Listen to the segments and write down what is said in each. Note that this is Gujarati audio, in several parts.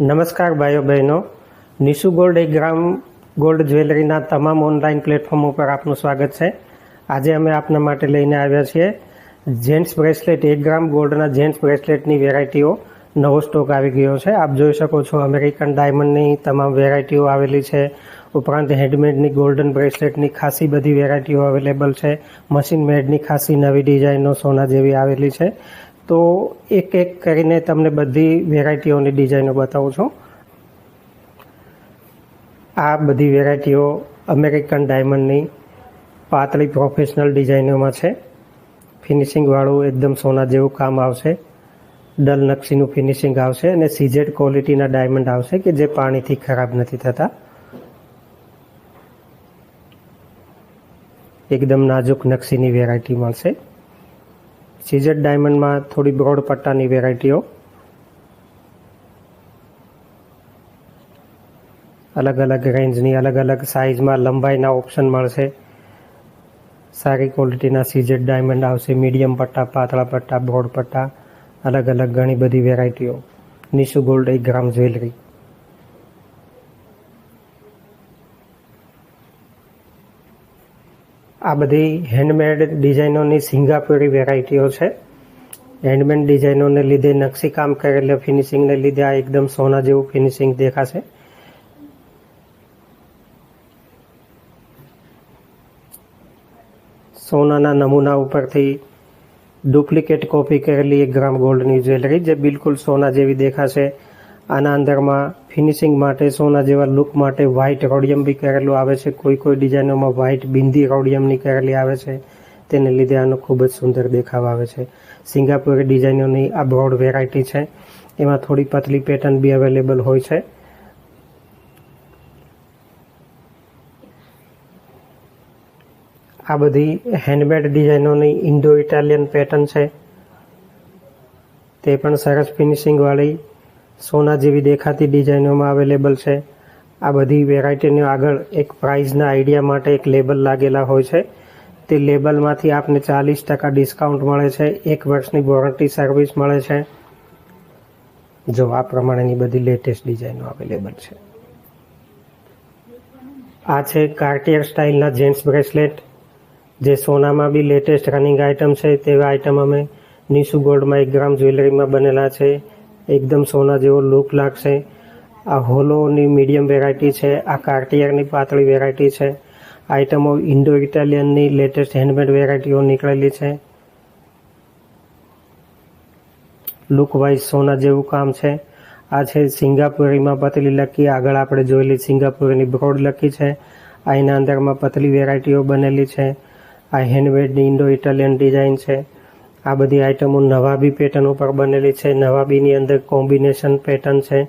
નમસ્કાર ભાઈઓ બહેનો. નિશુ ગોલ્ડ એક ગ્રામ ગોલ્ડ જ્વેલરીના તમામ ઓનલાઈન પ્લેટફોર્મ ઉપર આપનું સ્વાગત છે. આજે અમે આપના માટે લઈને આવ્યા છીએ જેન્ટ્સ બ્રેસલેટ. એક ગ્રામ ગોલ્ડના જેન્ટ્સ બ્રેસલેટની વેરાયટીઓ નવો સ્ટોક આવી ગયો છે. આપ જોઈ શકો છો અમેરિકન ડાયમંડની તમામ વેરાયટીઓ આવેલી છે. ઉપરાંત હેન્ડમેડની ગોલ્ડન બ્રેસલેટની ખાસી બધી વેરાયટીઓ અવેલેબલ છે. મશીન મેડની ખાસી નવી ડિઝાઇનો સોના જેવી આવેલી છે. તો એક એક કરીને તમને બધી વેરાયટીઓની ડિઝાઇનો બતાવું છું. આ બધી વેરાયટીઓ અમેરિકન ડાયમંડની પાતળી પ્રોફેશનલ ડિઝાઇનોમાં છે. ફિનિશિંગવાળું એકદમ સોના જેવું કામ આવશે. ડલ નકશીનું ફિનિશિંગ આવશે અને સીઝેડ ક્વોલિટીના ડાયમંડ આવશે કે જે પાણીથી ખરાબ નથી થતા. એકદમ નાજુક નકશીની વેરાયટી મળશે. સીઝેડ ડાયમંડમાં થોડી બ્રોડ પટ્ટાની વેરાયટીઓ અલગ અલગ રેન્જની અલગ અલગ સાઇઝમાં લંબાઈના ઓપ્શન મળશે. સારી ક્વોલિટીના સીઝેડ ડાયમંડ આવશે મીડિયમ પટ્ટા, પાતળા પટ્ટા, બ્રોડ પટ્ટા, અલગ અલગ ઘણી બધી વેરાયટીઓ નિશુ ગોલ્ડ એક ગ્રામ જ્વેલરી આ બધી હેન્ડમેડ ડિઝાઇનોની સિંગાપુરી વેરાયટીઓ છે. હેન્ડમેડ ડિઝાઇનોને લીધે નકશીકામ કરેલા ફિનિશિંગને લીધે આ એકદમ સોના જેવું ફિનિશિંગ દેખાશે. સોનાના નમૂના ઉપરથી ડુપ્લિકેટ કોપી કરેલી એક ગ્રામ ગોલ્ડની જ્વેલરી જે બિલકુલ સોના જેવી દેખાશે. આના અંદરમાં ફિનિશિંગ માટે, સોના જેવા લુક માટે વ્હાઇટ રોડિયમ બી કરેલું આવે છે. કોઈ કોઈ ડિઝાઇનોમાં વ્હાઇટ બિંદી રોડિયમની કરેલી આવે છે. તેને લીધે આનો ખૂબ જ સુંદર દેખાવ આવે છે. સિંગાપુરી ડિઝાઇનોની આ બ્રોડ વેરાયટી છે. એમાં થોડી પતલી પેટર્ન બી અવેલેબલ હોય છે. આ બધી હેન્ડમેડ ડિઝાઇનોની ઇન્ડો ઇટાલિયન પેટર્ન છે. તે પણ સરસ ફિનિશિંગવાળી સોના જેવી દેખાતી ડિઝાઇનોમાં અવેલેબલ છે. આ બધી વેરાયટીની આગળ એક પ્રાઇઝના આઈડિયા માટે એક લેબલ લાગેલા હોય છે. તે લેબલમાંથી આપને ચાલીસ ટકા ડિસ્કાઉન્ટ મળે છે. એક વર્ષની વોરંટી સર્વિસ મળે છે. જો આ પ્રમાણેની બધી લેટેસ્ટ ડિઝાઇનો અવેલેબલ છે. આ છે કાર્ટિયર સ્ટાઇલના જેન્ટ્સ બ્રેસલેટ, જે સોનામાં બી લેટેસ્ટ રનિંગ આઇટમ છે. તેવા આઇટમ અમે નિશુ ગોલ્ડમાં એક ગ્રામ જ્વેલરીમાં બનેલા છે. એકદમ સોના જેવો લુક લાગશે. આ હોલોની મીડિયમ વેરાયટી છે, આ કાર્ટિયરની પાતળી વેરાયટી છે આઇટમો ઇન્ડો ઇટાલિયનની લેટેસ્ટ હેન્ડમેડ વેરાયટીઓ નીકળેલી છે. લુક વાઇઝ સોના જેવું કામ છે. આ છે સિંગાપુરીમાં પતલી લકી. આગળ આપણે જોયેલી સિંગાપુરીની બ્રોડ લકી છે. આ એના અંદરમાં પતલી વેરાયટીઓ બનેલી છે. આ હેન્ડમેડની ઇન્ડો ઇટાલિયન ડિઝાઇન છે. આ બધી આઇટમો નવાબી પેટર્ન ઉપર બનેલી છે. નવાબીની અંદર કોમ્બિનેશન પેટર્ન છે.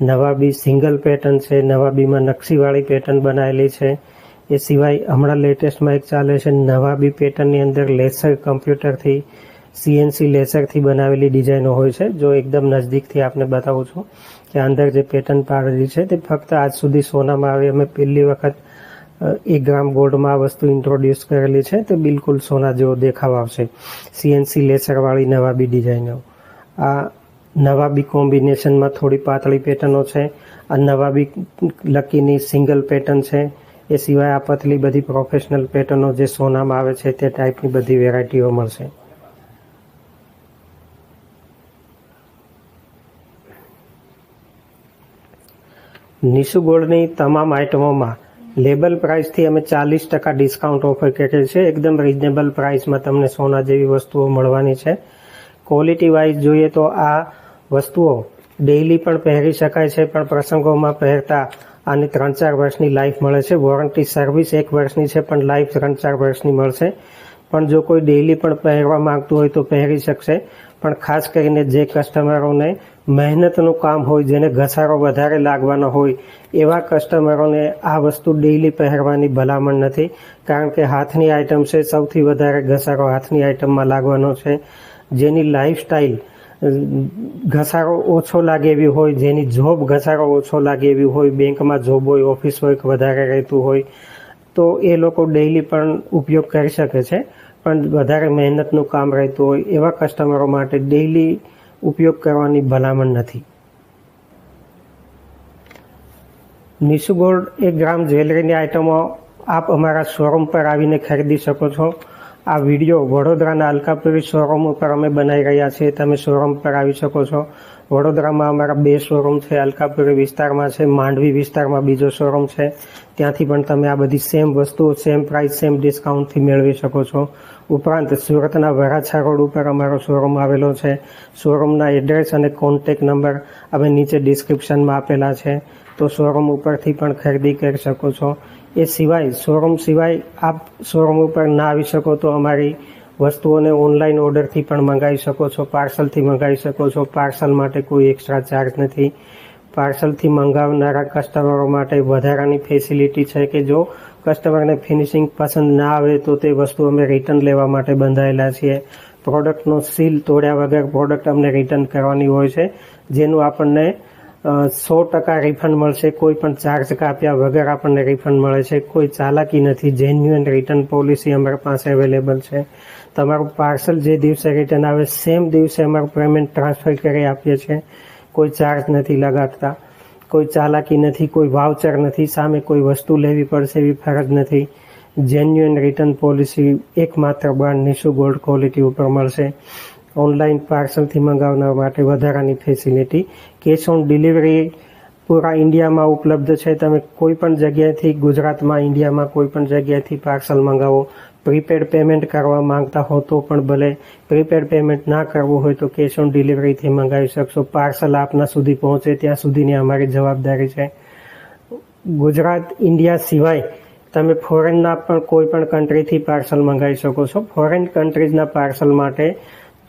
નવાબી સિંગલ પેટર્ન છે. નવાબીમાં નકશીવાળી પેટર્ન બનાવેલી છે. એ સિવાય હમણાં લેટેસ્ટમાં એક ચાલે છે. નવાબી પેટર્નની અંદર લેસર કમ્પ્યુટરથી, સીએનસી લેસરથી બનાવેલી ડિઝાઇનો હોય છે, જો એકદમ નજદીકથી આપને બતાવું છું કે અંદર જે પેટર્ન પાડેલી છે તે ફક્ત આજ સુધી સોનામાં આવે. અમે પહેલી વખત એક ગ્રામ ગોલ્ડમાં આ વસ્તુ ઇન્ટ્રોડ્યુસ કરેલી છે, તે બિલકુલ સોના જેવો દેખાવ આવશે. સીએનસી લેસરવાળી નવાબી ડિઝાઇનો આ નવાબી કોમ્બિનેશનમાં થોડી પાતળી પેટર્નો છે. આ નવાબી લકીની સિંગલ પેટર્ન છે. એ સિવાય આ પતલી બધી પ્રોફેશનલ પેટર્નો જે સોનામાં આવે છે, તે ટાઈપની બધી વેરાયટીઓ મળશે. નિશુ ગોલ્ડની તમામ આઇટમોમાં લેબલ પ્રાઇસથી અમે ચાલીસ ટકા ડિસ્કાઉન્ટ ઓફર કરીએ છીએ એકદમ રિઝનેબલ પ્રાઇસમાં તમને સોના જેવી વસ્તુઓ મળવાની છે. ક્વોલિટી વાઇઝ જોઈએ તો આ વસ્તુઓ ડેઇલી પણ પહેરી શકાય છે, પણ પ્રસંગોમાં પહેરતા આની ત્રણ ચાર વર્ષની લાઈફ મળે છે. વોરંટી સર્વિસ એક વર્ષની છે, પણ લાઈફ ત્રણ ચાર વર્ષની મળશે. પણ જો કોઈ ડેઇલી પણ પહેરવા માંગતું હોય તો પહેરી શકશે. પણ ખાસ કરીને જે કસ્ટમરોને મહેનતનું કામ હોય, જેને ઘસારો વધારે લાગવાનો હોય, એવા કસ્ટમરોને આ વસ્તુ ડેઇલી પહેરવાની ભલામણ નથી, કારણ કે હાથની આઇટમ છે સૌથી વધારે ઘસારો હાથની આઇટમમાં લાગવાનો છે. જેની લાઈફસ્ટાઈલ ઘસારો ઓછો લાગે એવી હોય, જેની જોબ ઘસારો ઓછો લાગે એવી હોય, બેંકમાં જોબ હોય ઓફિસ વર્ક વધારે રહેતું હોય, તો એ લોકો ડેઇલી પણ ઉપયોગ કરી શકે છે. પણ વધારે મહેનતનું કામ રહેતું હોય, એવા કસ્ટમરો માટે ડેઇલી ઉપયોગ કરવાની ભલામણ નથી. નિશુ ગોલ્ડ એક ગ્રામ જ્વેલરીની આઇટમો આપ અમારા શોરૂમ પર આવીને ખરીદી શકો છો. આ વીડિયો વડોદરાના અલકાપુરી શોરૂમ ઉપર અમે બનાવી રહ્યા છીએ. તમે શોરૂમ પર આવી શકો છો. વડોદરામાં અમારા બે શોરૂમ છે, અલકાપુરી વિસ્તારમાં છે, માંડવી વિસ્તારમાં બીજો શોરૂમ છે. ત્યાંથી પણ તમે આ બધી સેમ વસ્તુઓ સેમ પ્રાઇસ સેમ ડિસ્કાઉન્ટથી મેળવી શકો છો. ઉપરાંત સુરતના વરાછા રોડ ઉપર અમારો શોરૂમ આવેલો છે. શોરૂમના એડ્રેસ અને કોન્ટેક નંબર અમે નીચે ડિસ્ક્રિપ્શનમાં આપેલા છે. તો શોરૂમ ઉપરથી પણ ખરીદી કરી શકો છો. એ સિવાય શોરૂમ સિવાય આપ શોરૂમ ઉપર ના આવી શકો તો અમારી વસ્તુઓને ઓનલાઈન ઓર્ડરથી પણ મંગાવી શકો છો પાર્સલથી મંગાવી શકો છો. પાર્સલ માટે કોઈ એક્સ્ટ્રા ચાર્જ નથી. પાર્સલથી મંગાવનારા કસ્ટમરો માટે વધારાની ફેસિલિટી છે કે જો કસ્ટમરને ફિનિશિંગ પસંદ ના આવે તો તે વસ્તુ અમે રિટર્ન લેવા માટે બંધાયેલા છીએ. પ્રોડક્ટનો સીલ તોડ્યા વગર પ્રોડક્ટ અમને રિટર્ન કરવાની હોય છે, જેનું આપણને સો ટકા રિફંડ મળશે, કોઈ પણ ચાર્જ કાપ્યા વગર આપણને રિફંડ મળે છે. કોઈ ચાલાકી નથી જેન્યુઅન રિટર્ન પોલિસી અમારી પાસે અવેલેબલ છે. તમારું પાર્સલ જે દિવસે રિટર્ન આવે સેમ દિવસે અમારું પેમેન્ટ ટ્રાન્સફર કરી આપીએ છીએ. કોઈ ચાર્જ નથી લગાડતા, કોઈ ચાલાકી નથી, કોઈ વાઉચર નથી, સામે કોઈ વસ્તુ લેવી પડશે એવી ફરજ નથી. જેન્યુઅન રિટર્ન પોલિસી એકમાત્ર બ્રાન્ડ નિશુ ગોલ્ડ ક્વોલિટી ઉપર મળશે. ઓનલાઈન પાર્સલથી મંગાવનાર માટે વધારાની ફેસિલિટી કેશ ઓન ડિલિવરી પૂરા ઇન્ડિયામાં ઉપલબ્ધ છે. તમે કોઈ પણ જગ્યાએથી ગુજરાતમાં ઇન્ડિયામાં કોઈ પણ જગ્યાએથી પાર્સલ મંગાવો પ્રીપેડ પેમેન્ટ કરવા માંગતા હો તો પણ ભલે પ્રીપેડ પેમેન્ટ ના કરવું હોય તો કેશ ઓન ડિલિવરીથી મંગાવી શકશો. પાર્સલ આપના સુધી પહોંચે ત્યાં સુધીની અમારી જવાબદારી છે. ગુજરાત ઇન્ડિયા સિવાય તમે ફોરેનના પણ કોઈ પણ કન્ટ્રીથી પાર્સલ મંગાવી શકો છો. ફોરેન કન્ટ્રીઝના પાર્સલ માટે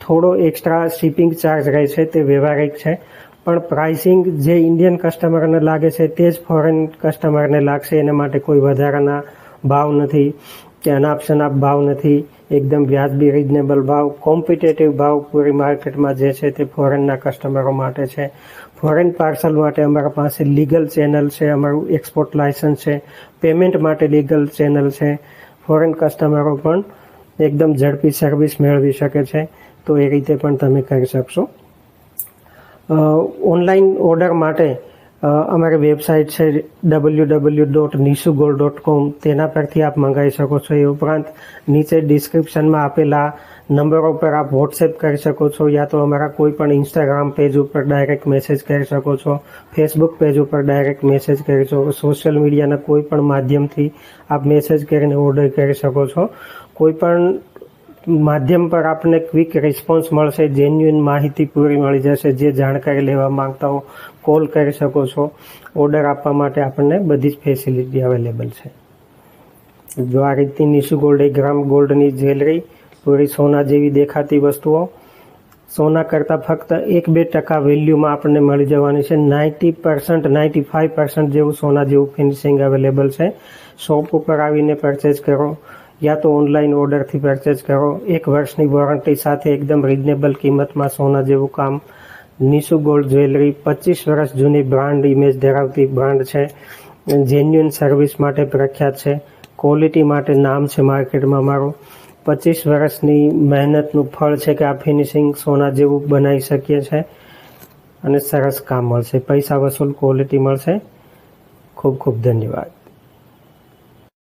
થોડો એક્સ્ટ્રા શિપિંગ ચાર્જ રહે છે, તે વ્યવહારિક છે. પણ પ્રાઇસિંગ જે ઇન્ડિયન કસ્ટમરને લાગે છે, તે જ ફોરેન કસ્ટમરને લાગશે, એના માટે કોઈ વધારાના ભાવ નથી. કે અનાપશનાપ ભાવ નથી. એકદમ વ્યાજબી રિઝનેબલ ભાવ. કોમ્પિટેટિવ ભાવ પૂરી માર્કેટમાં જે છે, તે ફોરેનના કસ્ટમરો માટે છે. ફોરેન પાર્સલ માટે અમારા પાસે લીગલ ચેનલ છે, અમારું એક્સપોર્ટ લાયસન્સ છે પેમેન્ટ માટે લીગલ ચેનલ છે. ફોરેન કસ્ટમરો પણ એકદમ ઝડપી સર્વિસ મેળવી શકે છે. તો એ રીતે પણ તમે કરી શકશો. ઓનલાઈન ઓર્ડર માટે અમારી વેબસાઇટ છે W W dot Nishu gold dot com તેના પરથી આપ મંગાવી શકો છો. એ ઉપરાંત નીચે ડિસ્ક્રિપ્શનમાં આપેલા નંબરો ઉપર આપ વોટ્સએપ કરી શકો છો યા તો અમારા કોઈ પણ ઇન્સ્ટાગ્રામ પેજ ઉપર ડાયરેક્ટ મેસેજ કરી શકો છો ફેસબુક પેજ ઉપર ડાયરેક્ટ મેસેજ કરી શકો સોશિયલ મીડિયાના કોઈ પણ માધ્યમથી આપ મેસેજ કરીને ઓર્ડર કરી શકો છો. કોઈ પણ માધ્યમ પર આપને ક્વિક રિસ્પોન્સ મળશે જેન્યુઇન માહિતી પૂરી મળી જશે, જે જાણકારી લેવા માંગતા હો કોલ કરી શકો છો. ઓર્ડર આપવા માટે આપણને બધી જ ફેસિલિટી અવેલેબલ છે. જો આ રીતની નિશુ ગોલ્ડ એક ગ્રામ ગોલ્ડની જ્વેલરી પૂરી સોના જેવી દેખાતી વસ્તુઓ, સોના કરતાં ફક્ત એક બે ટકા વેલ્યુમાં આપણને મળી જવાની છે. Ninety percent ninety five percent જેવું સોના જેવું ફિનિશિંગ અવેલેબલ છે. શોપ ઉપર આવીને પરચેસ કરો. યા તો ઓનલાઈન ઓર્ડરથી પરચેસ કરો. એક વર્ષની વોરંટી સાથે એકદમ રિઝનેબલ કિંમતમાં સોના જેવું કામ. નિશુ ગોલ્ડ જ્વેલરી પચીસ વર્ષ જૂની બ્રાન્ડ ઇમેજ ધરાવતી બ્રાન્ડ છે. જેન્યુઅન સર્વિસ માટે પ્રખ્યાત છે. ક્વોલિટી માટે નામ છે માર્કેટમાં મારું. પચીસ વર્ષની મહેનતનું ફળ છે કે આ ફિનિશિંગ સોના જેવું બનાવી શકીએ છીએ અને સરસ કામ મળશે. પૈસા વસૂલ ક્વોલિટી મળશે. ખૂબ ખૂબ ધન્યવાદ.